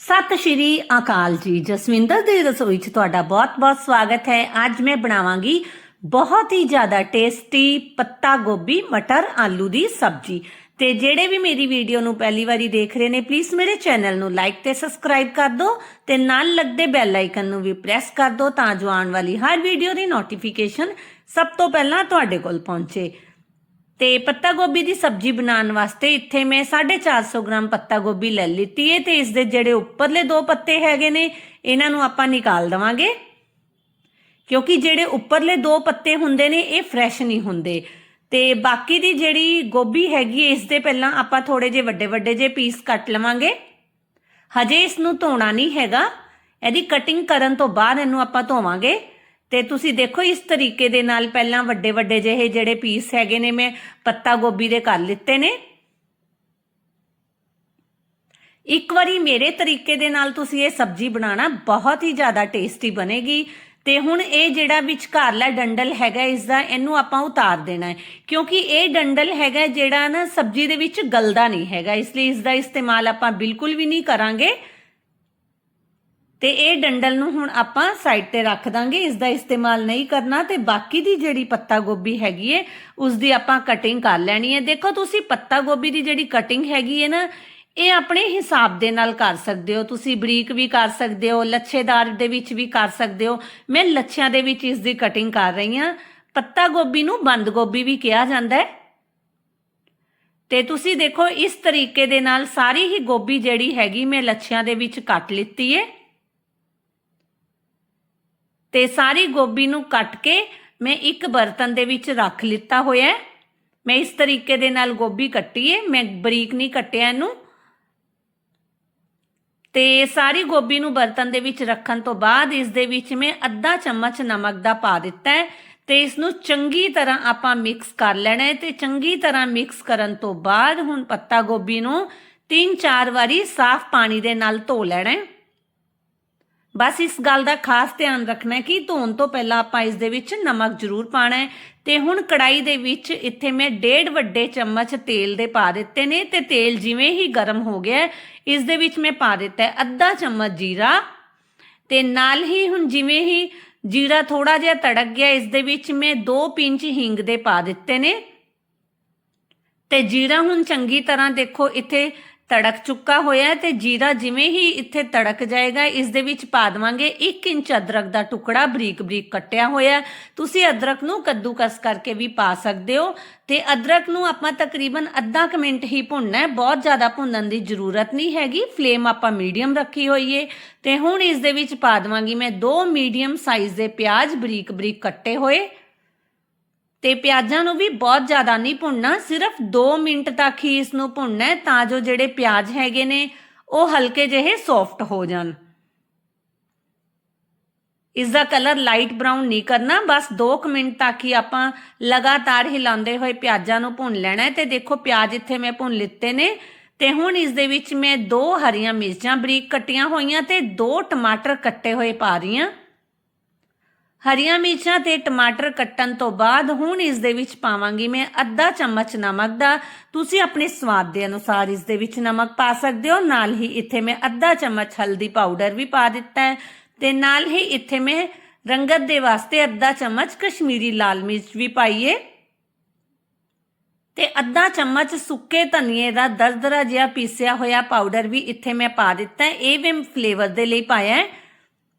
ਸਤਿ ਸ਼੍ਰੀ ਅਕਾਲ ਜੀ। ਜਸਵਿੰਦਰ ਦੀ ਰਸੋਈ 'ਚ ਤੁਹਾਡਾ ਬਹੁਤ-ਬਹੁਤ ਸਵਾਗਤ ਹੈ। ਅੱਜ ਮੈਂ ਬਣਾਵਾਂਗੀ ਬਹੁਤ ਹੀ ਜ਼ਿਆਦਾ ਟੇਸਟੀ ਪੱਤਾ ਗੋਭੀ ਮਟਰ ਆਲੂ ਦੀ ਸਬਜ਼ੀ। ਤੇ ਜਿਹੜੇ ਵੀ ਮੇਰੀ ਵੀਡੀਓ ਨੂੰ ਪਹਿਲੀ ਵਾਰੀ ਦੇਖ ਰਹੇ ਨੇ ਪਲੀਜ਼ ਮੇਰੇ ਚੈਨਲ ਨੂੰ ਲਾਈਕ ਤੇ ਸਬਸਕ੍ਰਾਈਬ ਕਰ ਦਿਓ ਤੇ ਨਾਲ ਲੱਗਦੇ ਬੈਲ ਆਈਕਨ ਨੂੰ ਵੀ ਪ੍ਰੈਸ ਕਰ ਦਿਓ ਤਾਂ ਜੋ ਆਉਣ ਵਾਲੀ ਹਰ ਵੀਡੀਓ ਦੀ ਨੋਟੀਫਿਕੇਸ਼ਨ ਸਭ ਤੋਂ ਪਹਿਲਾਂ ਤੁਹਾਡੇ ਕੋਲ ਪਹੁੰਚੇ। ਤੇ ਪੱਤਾ ਗੋਭੀ ਦੀ ਸਬਜ਼ੀ ਬਣਾਉਣ ਵਾਸਤੇ ਇੱਥੇ ਮੈਂ 450 ਗ੍ਰਾਮ ਪੱਤਾ ਗੋਭੀ ਲੈ ਲਿੱਤੀ ਹੈ ਤੇ ਇਸ ਦੇ ਜਿਹੜੇ ਉੱਪਰਲੇ ਦੋ ਪੱਤੇ ਹੈਗੇ ਨੇ ਇਹਨਾਂ ਨੂੰ ਆਪਾਂ ਨਿਕਾਲ ਦਵਾਂਗੇ। ਕਿਉਂਕਿ ਜਿਹੜੇ ਉੱਪਰਲੇ ਦੋ ਪੱਤੇ ਹੁੰਦੇ ਨੇ ਇਹ ਫਰੈਸ਼ ਨਹੀਂ ਹੁੰਦੇ। ਤੇ ਬਾਕੀ ਦੀ ਜਿਹੜੀ ਗੋਭੀ ਹੈਗੀ ਹੈ, ਇਸ ਦੇ ਪਹਿਲਾਂ ਆਪਾਂ ਥੋੜੇ ਜਿਹੇ ਵੱਡੇ ਵੱਡੇ ਜਿਹੇ ਪੀਸ ਕੱਟ ਲਵਾਂਗੇ। ਹਜੇ ਇਸ ਨੂੰ ਧੋਣਾ ਨਹੀਂ ਹੈਗਾ। ਇਹਦੀ ਕਟਿੰਗ ਕਰਨ ਤੋਂ ਬਾਅਦ ਇਹਨੂੰ ਆਪਾਂ ਧੋਵਾਂਗੇ। ਤੇ ਤੁਸੀਂ ਦੇਖੋ ਇਸ ਤਰੀਕੇ ਦੇ ਨਾਲ ਪਹਿਲਾਂ ਵੱਡੇ ਵੱਡੇ ਜਿਹੇ ਜਿਹੜੇ ਪੀਸ ਹੈਗੇ ਨੇ, ਮੈਂ ਪੱਤਾ ਗੋਭੀ ਦੇ ਕਰ ਲਿੱਤੇ ਨੇ। ਇੱਕ ਵਾਰੀ ਮੇਰੇ ਤਰੀਕੇ ਦੇ ਨਾਲ ਤੁਸੀਂ ਇਹ ਸਬਜ਼ੀ ਬਣਾਣਾ ਬਹੁਤ ਹੀ ਜ਼ਿਆਦਾ ਟੇਸਟੀ ਬਣੇਗੀ। ਤੇ ਹੁਣ ਇਹ ਜਿਹੜਾ ਵਿਚਕਾਰਲਾ ਡੰਡਲ ਹੈਗਾ, ਇਸ ਦਾ ਇਹਨੂੰ ਆਪਾਂ ਉਤਾਰ ਦੇਣਾ ਹੈ। ਕਿਉਂਕਿ ਇਹ ਡੰਡਲ ਹੈਗਾ, ਜਿਹੜਾ ਨਾ ਸਬਜ਼ੀ ਦੇ ਵਿੱਚ ਗਲਦਾ ਨਹੀਂ ਹੈਗਾ। ਇਸ ਲਈ ਇਸ ਦਾ ਇਸਤੇਮਾਲ ਆਪਾਂ ਬਿਲਕੁਲ ਵੀ ਨਹੀਂ ਕਰਾਂਗੇ। ਤੇ ਇਹ ਡੰਡਲ ਨੂੰ ਹੁਣ ਆਪਾਂ ਸਾਈਡ ਤੇ ਰੱਖ ਦਾਂਗੇ। ਇਸ ਦਾ ਇਸਤੇਮਾਲ ਨਹੀਂ ਕਰਨਾ ਤੇ ਬਾਕੀ ਦੀ ਜਿਹੜੀ ਪੱਤਾ ਗੋਭੀ ਹੈਗੀ ਏ ਉਸ ਦੀ ਆਪਾਂ ਕਟਿੰਗ ਕਰ ਲੈਣੀ ਹੈ ਦੇਖੋ ਤੁਸੀਂ ਪੱਤਾ ਗੋਭੀ ਦੀ ਜਿਹੜੀ ਕਟਿੰਗ ਹੈਗੀ ਹੈ ਨਾ, ਇਹ ਆਪਣੇ ਹਿਸਾਬ ਦੇ ਨਾਲ ਕਰ ਸਕਦੇ ਹੋ। ਤੁਸੀਂ ਬਰੀਕ ਵੀ ਕਰ ਸਕਦੇ ਹੋ, ਲੱਛੇਦਾਰ ਦੇ ਵਿੱਚ ਵੀ ਕਰ ਸਕਦੇ ਹੋ। ਮੈਂ ਲੱਛਿਆਂ ਦੇ ਵਿੱਚ ਇਸ ਦੀ ਕਟਿੰਗ ਕਰ ਰਹੀ ਹਾਂ। ਪੱਤਾ ਗੋਭੀ ਨੂੰ ਬੰਦ ਗੋਭੀ ਵੀ ਕਿਹਾ ਜਾਂਦਾ ਹੈ। ਤੇ ਤੁਸੀਂ ਦੇਖੋ, ਇਸ ਤਰੀਕੇ ਦੇ ਨਾਲ ਸਾਰੀ ਹੀ ਗੋਭੀ ਜਿਹੜੀ ਹੈਗੀ ਮੈਂ ਲੱਛਿਆਂ ਦੇ ਵਿੱਚ ਕੱਟ ਲਿੱਤੀ ਏ। ਤੇ ਸਾਰੀ ਗੋਭੀ ਨੂੰ ਕੱਟ ਕੇ ਮੈਂ ਇੱਕ ਬਰਤਨ ਦੇ ਵਿੱਚ ਰੱਖ ਲਿੱਤਾ ਹੋਇਆ ਹੈ। ਮੈਂ ਇਸ ਤਰੀਕੇ ਦੇ ਨਾਲ ਗੋਭੀ ਕੱਟੀ ਹੈ। ਮੈਂ ਬਰੀਕ ਨਹੀਂ ਕੱਟਿਆ ਇਹਨੂੰ। ਤੇ ਸਾਰੀ ਗੋਭੀ ਨੂੰ ਬਰਤਨ ਦੇ ਵਿੱਚ ਰੱਖਣ ਤੋਂ ਬਾਅਦ ਇਸ ਦੇ ਵਿੱਚ ਮੈਂ ਅੱਧਾ ਚਮਚ ਨਮਕ ਦਾ ਪਾ ਦਿੱਤਾ ਹੈ ਤੇ ਇਸ ਨੂੰ ਚੰਗੀ ਤਰ੍ਹਾਂ ਆਪਾਂ ਮਿਕਸ ਕਰ ਲੈਣਾ ਹੈ ਤੇ ਚੰਗੀ ਤਰ੍ਹਾਂ ਮਿਕਸ ਕਰਨ ਤੋਂ ਬਾਅਦ ਹੁਣ ਪੱਤਾ ਗੋਭੀ ਨੂੰ 3-4 ਵਾਰੀ ਸਾਫ਼ ਪਾਣੀ ਦੇ ਨਾਲ ਧੋ ਲੈਣਾ ਹੈ। ਬਸ ਇਸ ਗੱਲ ਦਾ ਖਾਸ ਧਿਆਨ ਰੱਖਣਾ ਹੈ ਕਿ ਧੋਣ ਤੋਂ ਪਹਿਲਾਂ ਆਪਾਂ ਇਸ ਦੇ ਵਿੱਚ ਨਮਕ ਜ਼ਰੂਰ ਪਾਣਾ ਹੈ। ਤੇ ਹੁਣ ਕੜਾਈ ਦੇ ਵਿੱਚ ਇੱਥੇ ਮੈਂ ਡੇਢ ਵੱਡੇ ਚਮਚ ਤੇਲ ਦੇ ਪਾ ਦਿੱਤੇ ਨੇ ਤੇ ਤੇਲ ਜਿਵੇਂ ਹੀ ਗਰਮ ਹੋ ਗਿਆ ਹੈ, ਇਸ ਦੇ ਵਿੱਚ ਮੈਂ ਪਾ ਦਿੱਤਾ ਅੱਧਾ ਚਮਚ ਜੀਰਾ ਤੇ ਨਾਲ ਹੀ ਹੁਣ ਜਿਵੇਂ ਹੀ ਜੀਰਾ ਥੋੜਾ ਜਿਹਾ ਤੜਕ ਗਿਆ ਇਸ ਦੇ ਵਿੱਚ ਮੈਂ 2 ਪਿੰਚ ਹਿੰਗ ਦੇ ਪਾ ਦਿੱਤੇ ਨੇ। ਤੇ ਜੀਰਾ ਹੁਣ ਚੰਗੀ ਤਰ੍ਹਾਂ ਦੇਖੋ ਇੱਥੇ ਤੜਕ ਚੁੱਕਾ ਹੋਇਆ ਹੈ ਤੇ ਜੀਰਾ ਜਿਵੇਂ ਹੀ ਇੱਥੇ ਤੜਕ ਜਾਏਗਾ, ਇਸ ਦੇ ਵਿੱਚ ਪਾ ਦਵਾਂਗੇ 1 ਇੰਚ ਅਦਰਕ ਦਾ ਟੁਕੜਾ, ਬਰੀਕ ਬਰੀਕ ਕੱਟਿਆ ਹੋਇਆ ਤੁਸੀਂ ਅਦਰਕ ਨੂੰ ਕੱਦੂਕਸ ਕਰਕੇ ਵੀ ਪਾ ਸਕਦੇ ਹੋ ਤੇ ਅਦਰਕ ਨੂੰ ਆਪਾਂ ਤਕਰੀਬਨ ਅੱਧਾ ਕੁ ਮਿੰਟ ਹੀ ਭੁੰਨਣਾ ਹੈ। ਬਹੁਤ ਜ਼ਿਆਦਾ ਭੁੰਨਣ ਦੀ ਜ਼ਰੂਰਤ ਨਹੀਂ ਹੈਗੀ। ਫਲੇਮ ਆਪਾਂ ਮੀਡੀਅਮ ਰੱਖੀ ਹੋਈ ਏ ਤੇ ਹੁਣ ਇਸ ਦੇ ਵਿੱਚ ਪਾ ਦਵਾਂਗੀ ਮੈਂ ਦੋ ਮੀਡੀਅਮ ਸਾਈਜ਼ ਦੇ ਪਿਆਜ਼ ਬਰੀਕ ਬਰੀਕ ਕੱਟੇ ਹੋਏ। ਤੇ ਪਿਆਜ਼ਾਂ ਨੂੰ ਵੀ ਬਹੁਤ ਜ਼ਿਆਦਾ ਨਹੀਂ ਭੁੰਨਣਾ, ਸਿਰਫ 2 ਮਿੰਟ ਤੱਕ ਹੀ ਇਸ ਨੂੰ ਭੁੰਨਣਾ ਹੈ ਤਾਂ ਜੋ ਜਿਹੜੇ ਪਿਆਜ਼ ਹੈਗੇ ਨੇ, ਉਹ ਹਲਕੇ ਜਿਹੇ ਸੌਫਟ ਹੋ ਜਾਣ। ਇਸ ਦਾ ਕਲਰ ਲਾਈਟ ਬਰਾਊਨ ਨਹੀਂ ਕਰਨਾ, ਬਸ 2 ਮਿੰਟ ਤੱਕ ਹੀ ਆਪਾਂ ਲਗਾਤਾਰ ਹਿਲਾਉਂਦੇ ਹੋਏ ਪਿਆਜ਼ਾਂ ਨੂੰ ਭੁੰਨ ਲੈਣਾ ਹੈ ਤੇ ਦੇਖੋ ਪਿਆਜ਼ ਇੱਥੇ ਮੈਂ ਭੁੰਨ ਲਿੱਤੇ ਨੇ ਤੇ ਹੁਣ ਇਸ ਦੇ ਵਿੱਚ ਮੈਂ ਦੋ ਹਰੀਆਂ ਮਿਰਚਾਂ ਬਰੀਕ ਕੱਟੀਆਂ ਹੋਈਆਂ ਤੇ ਦੋ ਟਮਾਟਰ ਕੱਟੇ ਹੋਏ ਪਾ ਰਹੀ ਹਾਂ। ਹਰੀਆਂ ਮਿਰਚਾਂ ਤੇ ਟਮਾਟਰ ਕੱਟਣ ਤੋਂ ਬਾਅਦ ਹੁਣ ਇਸ ਦੇ ਵਿੱਚ ਪਾਵਾਂਗੀ ਮੈਂ ਅੱਧਾ ਚਮਚ ਨਮਕ ਦਾ। ਤੁਸੀਂ ਆਪਣੇ ਸਵਾਦ ਦੇ ਅਨੁਸਾਰ ਇਸ ਦੇ ਵਿੱਚ ਨਮਕ ਪਾ ਸਕਦੇ ਹੋ। ਨਾਲ ਹੀ ਇੱਥੇ ਮੈਂ ਅੱਧਾ ਚਮਚ ਹਲਦੀ ਪਾਊਡਰ ਵੀ ਪਾ ਦਿੱਤਾ ਹੈ ਤੇ ਨਾਲ ਹੀ ਇੱਥੇ ਮੈਂ ਰੰਗਤ ਦੇ ਵਾਸਤੇ ਅੱਧਾ ਚਮਚ ਕਸ਼ਮੀਰੀ ਲਾਲ ਮਿਰਚ ਵੀ ਪਾਈਏ ਤੇ ਅੱਧਾ ਚਮਚ ਸੁੱਕੇ ਧਨੀਏ ਦਾ ਦਰਦਰਾ ਜਿਹਾ ਪੀਸਿਆ ਹੋਇਆ ਪਾਊਡਰ ਵੀ ਇੱਥੇ ਮੈਂ ਪਾ ਦਿੱਤਾ ਹੈ। ਇਹ ਵੀ ਫਲੇਵਰ ਦੇ ਲਈ ਪਾਇਆ ਹੈ।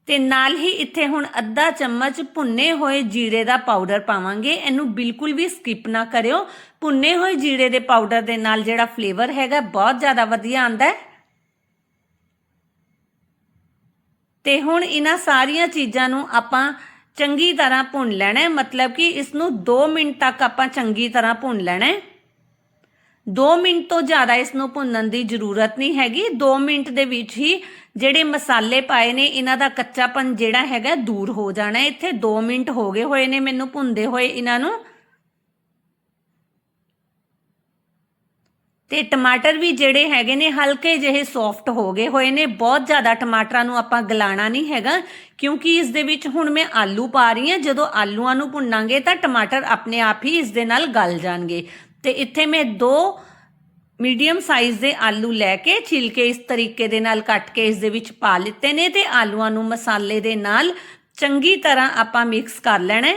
ਤੇ ਨਾਲ ਹੀ ਇੱਥੇ ਹੁਣ ਅੱਧਾ ਚਮਚ ਭੁੰਨੇ ਹੋਏ ਜੀਰੇ ਦਾ ਪਾਊਡਰ ਪਾਵਾਂਗੇ। ਇਹਨੂੰ ਬਿਲਕੁਲ ਵੀ ਸਕਿਪ ਨਾ ਕਰਿਓ। ਭੁੰਨੇ ਹੋਏ ਜੀਰੇ ਦੇ ਪਾਊਡਰ ਦੇ ਨਾਲ ਜਿਹੜਾ ਫਲੇਵਰ ਹੈਗਾ, ਬਹੁਤ ਜ਼ਿਆਦਾ ਵਧੀਆ ਆਂਦਾ ਹੈ। ਤੇ ਹੁਣ ਇਹਨਾਂ ਸਾਰੀਆਂ ਚੀਜ਼ਾਂ ਨੂੰ ਆਪਾਂ ਚੰਗੀ ਤਰ੍ਹਾਂ ਭੁੰਨ ਲੈਣਾ ਹੈ। ਮਤਲਬ ਕਿ ਇਸ ਨੂੰ 2 ਮਿੰਟ ਤੱਕ ਆਪਾਂ ਚੰਗੀ ਤਰ੍ਹਾਂ ਭੁੰਨ ਲੈਣਾ ਹੈ। 2 ਮਿੰਟ ਤੋਂ ਜ਼ਿਆਦਾ ਇਸ ਨੂੰ ਭੁੰਨਣ ਦੀ ਜ਼ਰੂਰਤ ਨਹੀਂ ਹੈਗੀ। 2 ਮਿੰਟ ਦੇ ਵਿੱਚ ਹੀ ਜਿਹੜੇ ਮਸਾਲੇ ਪਾਏ ਨੇ, ਇਹਨਾਂ ਦਾ ਕੱਚਾਪਨ ਜਿਹੜਾ ਹੈਗਾ ਦੂਰ ਹੋ ਜਾਣਾ। ਇੱਥੇ 2 ਮਿੰਟ ਹੋ ਗਏ ਹੋਏ ਨੇ ਮੈਨੂੰ ਭੁੰਦੇ ਹੋਏ ਇਹਨਾਂ ਨੂੰ। ਤੇ ਟਮਾਟਰ ਵੀ ਜਿਹੜੇ ਹੈਗੇ ਨੇ, ਹਲਕੇ ਜਿਹੇ ਸੌਫਟ ਹੋ ਗਏ ਹੋਏ ਨੇ। ਬਹੁਤ ਜ਼ਿਆਦਾ ਟਮਾਟਰਾਂ ਨੂੰ ਆਪਾਂ ਗਲਾਣਾ ਨਹੀਂ ਹੈਗਾ, ਕਿਉਂਕਿ ਇਸ ਦੇ ਵਿੱਚ ਹੁਣ ਮੈਂ ਆਲੂ ਪਾ ਰਹੀ ਹਾਂ। ਜਦੋਂ ਆਲੂਆਂ ਨੂੰ ਭੁੰਨਾਂਗੇ ਤਾਂ ਟਮਾਟਰ ਆਪਣੇ ਆਪ ਹੀ ਇਸ ਦੇ ਨਾਲ ਗਲ ਜਾਣਗੇ। ਤੇ ਇੱਥੇ ਮੈਂ ਦੋ ਮੀਡੀਅਮ ਸਾਈਜ਼ ਦੇ ਆਲੂ ਲੈ ਕੇ ਛਿਲਕੇ ਇਸ ਤਰੀਕੇ ਦੇ ਨਾਲ ਕੱਟ ਕੇ ਇਸ ਦੇ ਵਿੱਚ ਪਾ ਲਿੱਤੇ ਨੇ ਤੇ ਆਲੂਆਂ ਨੂੰ ਮਸਾਲੇ ਦੇ ਨਾਲ ਚੰਗੀ ਤਰ੍ਹਾਂ ਆਪਾਂ ਮਿਕਸ ਕਰ ਲੈਣਾ ਹੈ।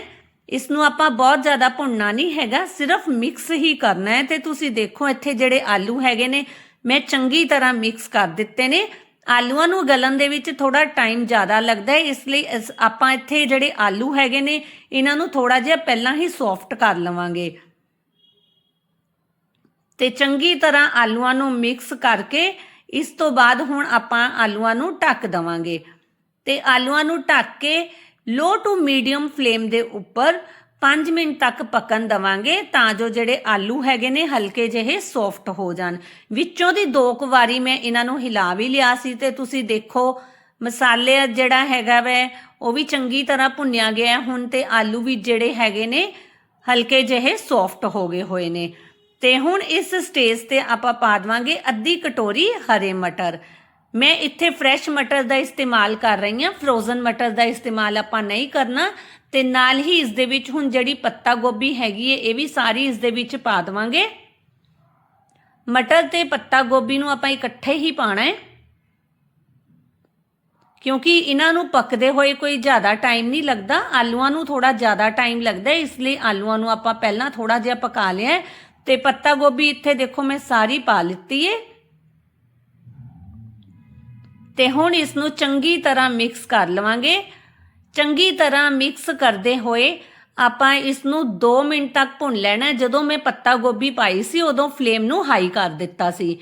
ਇਸ ਨੂੰ ਆਪਾਂ ਬਹੁਤ ਜ਼ਿਆਦਾ ਭੁੰਨਣਾ ਨਹੀਂ ਹੈਗਾ, ਸਿਰਫ ਮਿਕਸ ਹੀ ਕਰਨਾ ਹੈ ਤੇ ਤੁਸੀਂ ਦੇਖੋ ਇੱਥੇ ਜਿਹੜੇ ਆਲੂ ਹੈਗੇ ਨੇ, ਮੈਂ ਚੰਗੀ ਤਰ੍ਹਾਂ ਮਿਕਸ ਕਰ ਦਿੱਤੇ ਨੇ। ਆਲੂਆਂ ਨੂੰ ਗਲਣ ਦੇ ਵਿੱਚ ਥੋੜਾ ਟਾਈਮ ਜ਼ਿਆਦਾ ਲੱਗਦਾ ਹੈ, ਇਸ ਲਈ ਇਸ- ਆਪਾਂ ਇੱਥੇ ਜਿਹੜੇ ਆਲੂ ਹੈਗੇ ਨੇ, ਇਹਨਾਂ ਨੂੰ ਥੋੜਾ ਜਿਹਾ ਪਹਿਲਾਂ ਹੀ ਸੌਫਟ ਕਰ ਲਵਾਂਗੇ। ਤੇ ਚੰਗੀ ਤਰ੍ਹਾਂ ਆਲੂਆਂ ਨੂੰ ਮਿਕਸ ਕਰਕੇ ਇਸ ਤੋਂ ਬਾਅਦ ਹੁਣ ਆਪਾਂ ਆਲੂਆਂ ਨੂੰ ਢੱਕ ਦਵਾਂਗੇ। ਤੇ ਆਲੂਆਂ ਨੂੰ ਢੱਕ ਕੇ ਲੋ ਟੂ ਮੀਡੀਅਮ ਫਲੇਮ ਦੇ ਉੱਪਰ 5 ਮਿੰਟ ਤੱਕ ਪੱਕਣ ਦਵਾਂਗੇ ਤਾਂ ਜੋ ਜਿਹੜੇ ਆਲੂ ਹੈਗੇ ਨੇ ਹਲਕੇ ਜਿਹੇ ਸੌਫਟ ਹੋ ਜਾਣ। ਵਿੱਚੋਂ ਦੀ ਦੋ ਕੁ ਵਾਰੀ ਮੈਂ ਇਹਨਾਂ ਨੂੰ ਹਿਲਾ ਵੀ ਲਿਆ ਸੀ ਤੇ ਤੁਸੀਂ ਦੇਖੋ, ਮਸਾਲੇ ਜਿਹੜਾ ਹੈਗਾ ਵੈ, ਉਹ ਵੀ ਚੰਗੀ ਤਰ੍ਹਾਂ ਭੁੰਨਿਆ ਗਿਆ ਹੁਣ ਤੇ ਆਲੂ ਵੀ ਜਿਹੜੇ ਹੈਗੇ ਨੇ ਹਲਕੇ ਜਿਹੇ ਸੌਫਟ ਹੋ ਗਏ ਹੋਏ ਨੇ। ਤੇ ਹੁਣ ਇਸ ਸਟੇਜ ਤੇ ਆਪਾਂ ਪਾ ਦਵਾਂਗੇ ਅੱਧੀ ਕਟੋਰੀ ਹਰੇ ਮਟਰ। ਮੈਂ ਇੱਥੇ ਫਰੈਸ਼ ਮਟਰ ਦਾ ਇਸਤੇਮਾਲ ਕਰ ਰਹੀ ਹਾਂ। ਫਰੋਜ਼ਨ ਮਟਰ ਦਾ ਇਸਤੇਮਾਲ ਆਪਾਂ ਨਹੀਂ ਕਰਨਾ। ਤੇ ਨਾਲ ਹੀ ਇਸ ਦੇ ਵਿੱਚ ਹੁਣ ਜਿਹੜੀ ਪੱਤਾ ਗੋਭੀ ਹੈਗੀ ਹੈ ਇਹ ਵੀ ਸਾਰੀ ਇਸ ਦੇ ਵਿੱਚ ਪਾ ਦਵਾਂਗੇ। ਮਟਰ ਤੇ ਪੱਤਾ ਗੋਭੀ ਨੂੰ ਆਪਾਂ ਇਕੱਠੇ ਹੀ ਪਾਣਾ ਹੈ ਕਿਉਂਕਿ ਇਹਨਾਂ ਨੂੰ ਪੱਕਦੇ ਹੋਏ ਕੋਈ ਜ਼ਿਆਦਾ ਟਾਈਮ ਨਹੀਂ ਲੱਗਦਾ। ਆਲੂਆਂ ਨੂੰ ਥੋੜਾ ਜ਼ਿਆਦਾ ਟਾਈਮ ਲੱਗਦਾ ਇਸ ਲਈ ਆਲੂਆਂ ਨੂੰ ਆਪਾਂ ਪਹਿਲਾਂ ਥੋੜਾ ਜਿਹਾ ਪਕਾ ਲਿਆ ਤੇ ਪੱਤਾ ਗੋਭੀ ਇੱਥੇ ਦੇਖੋ ਮੈਂ ਸਾਰੀ ਪਾ ਲਿੱਤੀ ਏ। ਤੇ ਹੁਣ ਇਸ ਨੂੰ ਚੰਗੀ ਤਰ੍ਹਾਂ ਮਿਕਸ ਕਰ ਲਵਾਂਗੇ। ਚੰਗੀ ਤਰ੍ਹਾਂ ਮਿਕਸ ਕਰਦੇ ਹੋਏ ਆਪਾਂ ਇਸ ਨੂੰ 2 ਮਿੰਟ ਤੱਕ ਭੁੰਨ ਲੈਣਾ। ਜਦੋਂ ਮੈਂ ਪੱਤਾ ਗੋਭੀ ਪਾਈ ਸੀ, ਉਦੋਂ ਫਲੇਮ ਨੂੰ ਹਾਈ ਕਰ ਦਿੱਤਾ ਸੀ।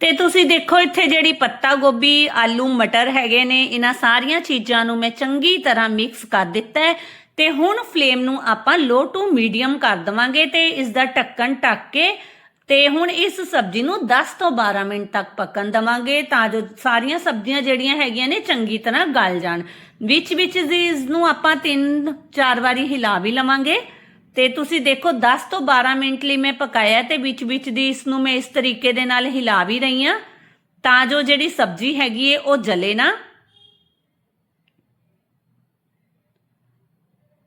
ਤੇ ਤੁਸੀਂ ਦੇਖੋ ਇੱਥੇ ਜਿਹੜੀ ਪੱਤਾ ਗੋਭੀ, ਆਲੂ, ਮਟਰ ਹੈਗੇ ਨੇ, ਇਹਨਾਂ ਸਾਰੀਆਂ ਚੀਜ਼ਾਂ ਨੂੰ ਮੈਂ ਚੰਗੀ ਤਰ੍ਹਾਂ ਮਿਕਸ ਕਰ ਦਿੱਤਾ ਹੈ। ਤੇ ਹੁਣ ਫਲੇਮ ਨੂੰ ਆਪਾਂ ਲੋ ਟੂ ਮੀਡੀਅਮ ਕਰ ਦਵਾਂਗੇ ਤੇ ਇਸ ਦਾ ਢੱਕਣ ਢੱਕ ਕੇ ਤੇ ਹੁਣ ਇਸ ਸਬਜ਼ੀ ਨੂੰ 10 ਤੋਂ 12 ਮਿੰਟ ਤੱਕ ਪੱਕਣ ਦਵਾਂਗੇ ਤਾਂ ਜੋ ਸਾਰੀਆਂ ਸਬਜ਼ੀਆਂ ਜਿਹੜੀਆਂ ਹੈਗੀਆਂ ਨੇ ਚੰਗੀ ਤਰ੍ਹਾਂ ਗਲ ਜਾਣ। ਵਿੱਚ ਵਿੱਚ ਇਸ ਨੂੰ ਆਪਾਂ 3-4 ਵਾਰੀ ਹਿਲਾ ਵੀ ਲਵਾਂਗੇ ਤੇ ਤੁਸੀਂ ਦੇਖੋ 10 ਤੋਂ 12 ਮਿੰਟ ਲਈ ਮੈਂ ਪਕਾਇਆ ਤੇ ਵਿੱਚ ਵਿੱਚ ਦੀ ਇਸ ਨੂੰ ਮੈਂ ਇਸ ਤਰੀਕੇ ਦੇ ਨਾਲ ਹਿਲਾ ਵੀ ਰਹੀ ਹਾਂ ਤਾਂ ਜੋ ਜਿਹੜੀ ਸਬਜ਼ੀ ਹੈਗੀ ਏ ਉਹ ਜਲੇ ਨਾ।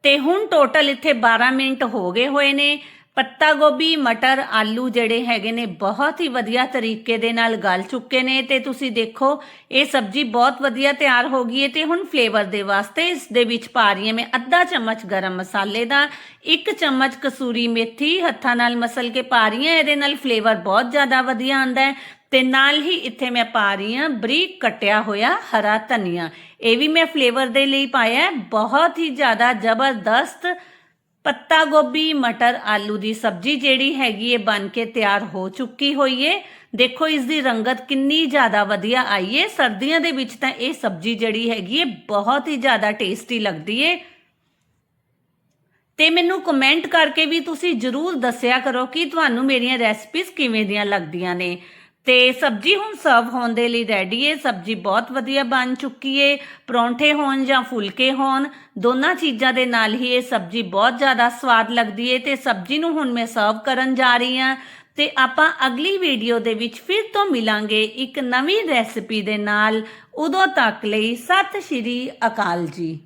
ਤੇ ਹੁਣ ਟੋਟਲ ਇੱਥੇ 12 ਮਿੰਟ ਹੋ ਗਏ ਹੋਏ ਨੇ। ਪੱਤਾ ਗੋਭੀ, ਮਟਰ, ਆਲੂ ਜਿਹੜੇ ਹੈਗੇ ਨੇ, ਬਹੁਤ ਹੀ ਵਧੀਆ ਤਰੀਕੇ ਦੇ ਨਾਲ ਗਲ ਚੁੱਕੇ ਨੇ ਤੇ ਤੁਸੀਂ ਦੇਖੋ, ਇਹ ਸਬਜ਼ੀ ਬਹੁਤ ਵਧੀਆ ਤਿਆਰ ਹੋ ਗਈ ਹੈ ਤੇ ਹੁਣ ਫਲੇਵਰ ਦੇ ਵਾਸਤੇ ਇਸ ਦੇ ਵਿੱਚ ਪਾ ਰਹੀ ਹਾਂ ਮੈਂ ਅੱਧਾ ਚਮਚ ਗਰਮ ਮਸਾਲੇ ਦਾ, ਇੱਕ ਚਮਚ ਕਸੂਰੀ ਮੇਥੀ ਹੱਥਾਂ ਨਾਲ ਮਸਲ ਕੇ ਪਾ ਰਹੀ ਹਾਂ, ਇਹਦੇ ਨਾਲ ਫਲੇਵਰ ਬਹੁਤ ਜ਼ਿਆਦਾ ਵਧੀਆ ਆਂਦਾ ਹੈ। ਤੇ ਨਾਲ ਹੀ ਇੱਥੇ ਮੈਂ ਪਾ ਰਹੀ ਹਾਂ ਬਰੀਕ ਕਟਿਆ ਹੋਇਆ ਹਰਾ ਧਨੀਆ। ਇਹ ਵੀ ਮੈਂ ਫਲੇਵਰ ਦੇ ਲਈ ਪਾਇਆ ਬਹੁਤ ਹੀ ਜ਼ਿਆਦਾ ਜ਼ਬਰਦਸਤ ਪੱਤਾ ਗੋਭੀ, ਮਟਰ, ਆਲੂ ਦੀ ਸਬਜ਼ੀ ਜਿਹੜੀ ਹੈਗੀ ਏ ਬਣ ਕੇ ਤਿਆਰ ਹੋ ਚੁੱਕੀ ਹੋਈ ਏ। ਦੇਖੋ, ਇਸ ਦੀ ਰੰਗਤ ਕਿੰਨੀ ਜ਼ਿਆਦਾ ਵਧੀਆ ਆਈ ਏ। ਸਰਦੀਆਂ ਦੇ ਵਿੱਚ ਤਾਂ ਇਹ ਸਬਜ਼ੀ ਜਿਹੜੀ ਹੈਗੀ ਏ ਬਹੁਤ ਹੀ ਜ਼ਿਆਦਾ ਟੇਸਟੀ ਲੱਗਦੀ ਏ। ਤੇ ਮੈਨੂੰ ਕਮੈਂਟ ਕਰਕੇ ਵੀ ਤੁਸੀਂ ਜਰੂਰ ਦੱਸਿਆ ਕਰੋ ਕਿ ਤੁਹਾਨੂੰ ਮੇਰੀਆਂ ਰੈਸਪੀਜ਼ ਕਿਵੇਂ ਦੀਆਂ ਲੱਗਦੀਆਂ ਨੇ। ਤੇ ਸਬਜ਼ੀ ਹੁਣ ਸਰਵ ਹੋਣ ਦੇ ਲਈ ਰੈਡੀ ਹੈ ਸਬਜ਼ੀ ਬਹੁਤ ਵਧੀਆ ਬਣ ਚੁੱਕੀ ਹੈ ਪਰੌਂਠੇ ਹੋਣ ਜਾਂ ਫੁਲਕੇ ਹੋਣ, ਦੋਨਾਂ ਚੀਜ਼ਾਂ ਦੇ ਨਾਲ ਹੀ ਇਹ ਸਬਜ਼ੀ ਬਹੁਤ ਜ਼ਿਆਦਾ ਸਵਾਦ ਲੱਗਦੀ ਹੈ ਤੇ ਸਬਜ਼ੀ ਨੂੰ ਹੁਣ ਮੈਂ ਸਰਵ ਕਰਨ ਜਾ ਰਹੀ ਹਾਂ ਤੇ ਆਪਾਂ ਅਗਲੀ ਵੀਡੀਓ ਦੇ ਵਿੱਚ ਫਿਰ ਤੋਂ ਮਿਲਾਂਗੇ ਇੱਕ ਨਵੀਂ ਰੈਸਿਪੀ ਦੇ ਨਾਲ। ਉਦੋਂ ਤੱਕ ਲਈ ਸਤਿ ਸ਼੍ਰੀ ਅਕਾਲ ਜੀ।